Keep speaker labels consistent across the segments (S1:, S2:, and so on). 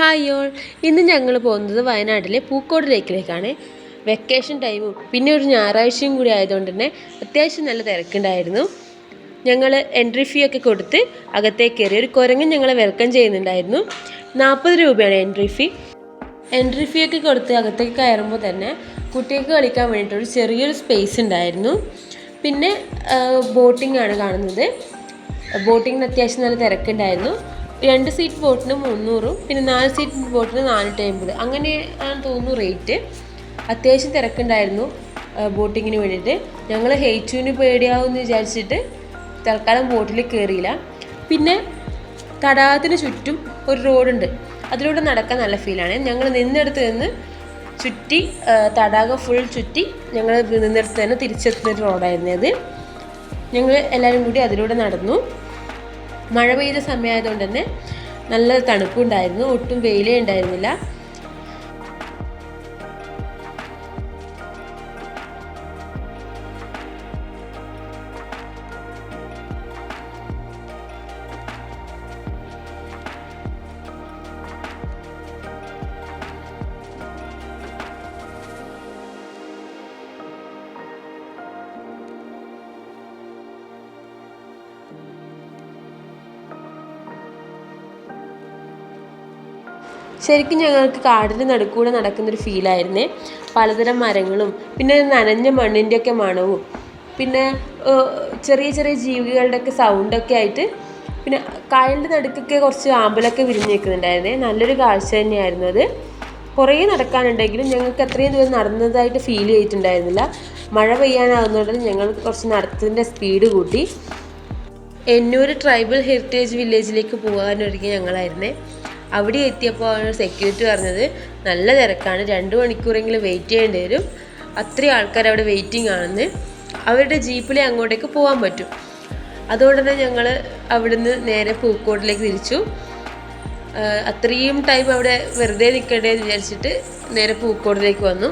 S1: Hi all. ഇന്ന് ഞങ്ങൾ പോകുന്നത് വയനാട്ടിലെ പൂക്കോട് ലേക്കിലേക്കാണ്. വെക്കേഷൻ ടൈമും പിന്നെ ഒരു ഞായറാഴ്ചയും കൂടി ആയതുകൊണ്ട് തന്നെ അത്യാവശ്യം നല്ല തിരക്കുണ്ടായിരുന്നു. ഞങ്ങൾ എൻട്രി ഫീ ഒക്കെ കൊടുത്ത് അകത്തേക്ക് കയറി ഒരു കുരങ്ങൻ ഞങ്ങളെ വെൽക്കം ചെയ്യുന്നുണ്ടായിരുന്നു. നാൽപ്പത് രൂപയാണ് എൻട്രി ഫീ എൻട്രി ഫീ ഒക്കെ കൊടുത്ത് അകത്തേക്ക് കയറുമ്പോൾ തന്നെ കുട്ടികൾക്ക് കളിക്കാൻ വേണ്ടിയിട്ടൊരു ചെറിയൊരു സ്പേസ് ഉണ്ടായിരുന്നു. പിന്നെ ബോട്ടിംഗ് ആണ് കാണുന്നത്. ബോട്ടിങ്ങിന് അത്യാവശ്യം നല്ല തിരക്കുണ്ടായിരുന്നു. രണ്ട് സീറ്റ് ബോട്ടിന് മുന്നൂറും പിന്നെ നാല് സീറ്റ് ബോട്ടിന് നാനൂറ്റി അമ്പത് അങ്ങനെ ആണ് തോന്നുന്നു റേറ്റ് അത്യാവശ്യം തിരക്കുണ്ടായിരുന്നു ബോട്ടിങ്ങിന് വേണ്ടിയിട്ട്. ഞങ്ങൾ ഹെയ്ച്ചുവിന് പേടിയാവുമെന്ന് വിചാരിച്ചിട്ട് തൽക്കാലം ബോട്ടിൽ കയറിയില്ല പിന്നെ തടാകത്തിന് ചുറ്റും ഒരു റോഡുണ്ട് അതിലൂടെ നടക്കാൻ നല്ല ഫീലാണ് ഞങ്ങൾ നിന്നെടുത്ത് നിന്ന് ചുറ്റി തടാകം ഫുൾ ചുറ്റി ഞങ്ങൾ നിന്നെടുത്ത് തന്നെ തിരിച്ചെത്തുന്ന ഒരു റോഡായിരുന്നു അത്. ഞങ്ങൾ എല്ലാവരും കൂടി അതിലൂടെ നടന്നു. മഴ പെയ്ത സമയമായതുകൊണ്ട് തന്നെ നല്ല തണുപ്പുണ്ടായിരുന്നു ഒട്ടും വെയിലേ ഉണ്ടായിരുന്നില്ല. ശരിക്കും ഞങ്ങൾക്ക് കാടിന്റെ നടുക്കൂടെ നടക്കുന്നൊരു ഫീലായിരുന്നേ. പലതരം മരങ്ങളും പിന്നെ നനഞ്ഞ മണ്ണിന്റെയൊക്കെ മണവും പിന്നെ ചെറിയ ചെറിയ ജീവികളുടെയൊക്കെ സൗണ്ടൊക്കെ ആയിട്ട് പിന്നെ കായലിന്റെ നടുക്കൊക്കെ കുറച്ച് ആമ്പലൊക്കെ വിരിഞ്ഞ് നിൽക്കുന്നുണ്ടായിരുന്നേ നല്ലൊരു കാഴ്ച തന്നെയായിരുന്നു അത്. കുറേ നടക്കാനുണ്ടെങ്കിലും ഞങ്ങൾക്ക് അത്രയും ദൂരം നടന്നതായിട്ട് ഫീൽ ചെയ്തിട്ടുണ്ടായിരുന്നില്ല. മഴ പെയ്യാനാകുന്നതുകൊണ്ട് ഞങ്ങൾ കുറച്ച് നടത്തത്തിന്റെ സ്പീഡ് കൂട്ടി. എന്നൂർ ട്രൈബൽ ഹെറിറ്റേജ് വില്ലേജിലേക്ക് പോകാനൊരുങ്ങി ഞങ്ങളായിരുന്നേ. അവിടെ എത്തിയപ്പോൾ സെക്യൂരിറ്റി പറഞ്ഞത് നല്ല തിരക്കാണ് രണ്ട് മണിക്കൂറെങ്കിലും വെയിറ്റ് ചെയ്യേണ്ടി വരും. അത്രയും ആൾക്കാർ അവിടെ വെയിറ്റിംഗ് ആണെന്ന്. അവരുടെ ജീപ്പിലെ അങ്ങോട്ടേക്ക് പോകാൻ പറ്റും. അതുകൊണ്ട് തന്നെ ഞങ്ങൾ അവിടുന്ന് നേരെ പൂക്കോട്ടിലേക്ക് തിരിച്ചു. അത്രയും ടൈം അവിടെ വെറുതെ നിൽക്കേണ്ടതെന്ന് വിചാരിച്ചിട്ട് നേരെ പൂക്കോട്ടിലേക്ക് വന്നു.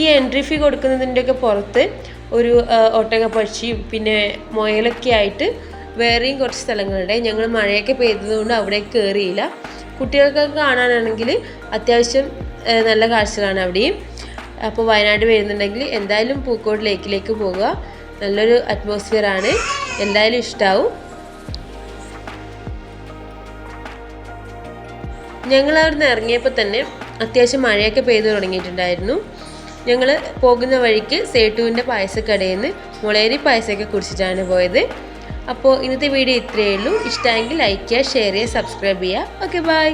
S1: ഈ എൻട്രി ഫീ കൊടുക്കുന്നതിന്റെയൊക്കെ പുറത്ത് ഒരു ഒട്ടകപ്പക്ഷിയും പിന്നെ മുയലൊക്കെ ആയിട്ട് വേറെയും കുറച്ച് സ്ഥലങ്ങളുണ്ട്. ഞങ്ങൾ മഴയൊക്കെ പെയ്തതുകൊണ്ട് അവിടെ കയറിയില്ല കുട്ടികൾക്കൊക്കെ കാണാനാണെങ്കിൽ അത്യാവശ്യം നല്ല കാഴ്ചകളാണ് അവിടെയും. അപ്പോൾ വയനാട് വരുന്നുണ്ടെങ്കിൽ എന്തായാലും പൂക്കോട് ലേക്കിലേക്ക് പോകുക നല്ലൊരു അറ്റ്മോസ്ഫിയർ ആണ്. എന്തായാലും ഇഷ്ടാവും. ഞങ്ങൾ ഇറങ്ങിയപ്പോൾ തന്നെ അത്യാവശ്യം മഴയൊക്കെ പെയ്തു തുടങ്ങിയിട്ടുണ്ടായിരുന്നു. ഞങ്ങൾ പോകുന്ന വഴിക്ക് സേട്ടുവിന്റെ പായസക്കടയിൽ നിന്ന് മുളേരി പായസമൊക്കെ കുടിച്ചിട്ടാണ് പോയത്. അപ്പോൾ ഇന്നത്തെ വീഡിയോ ഇത്രയേ ഉള്ളൂ. ഇഷ്ടമെങ്കിൽ ലൈക്ക് ചെയ്യുക ഷെയർ ചെയ്യുക സബ്സ്ക്രൈബ് ചെയ്യുക. Okay bye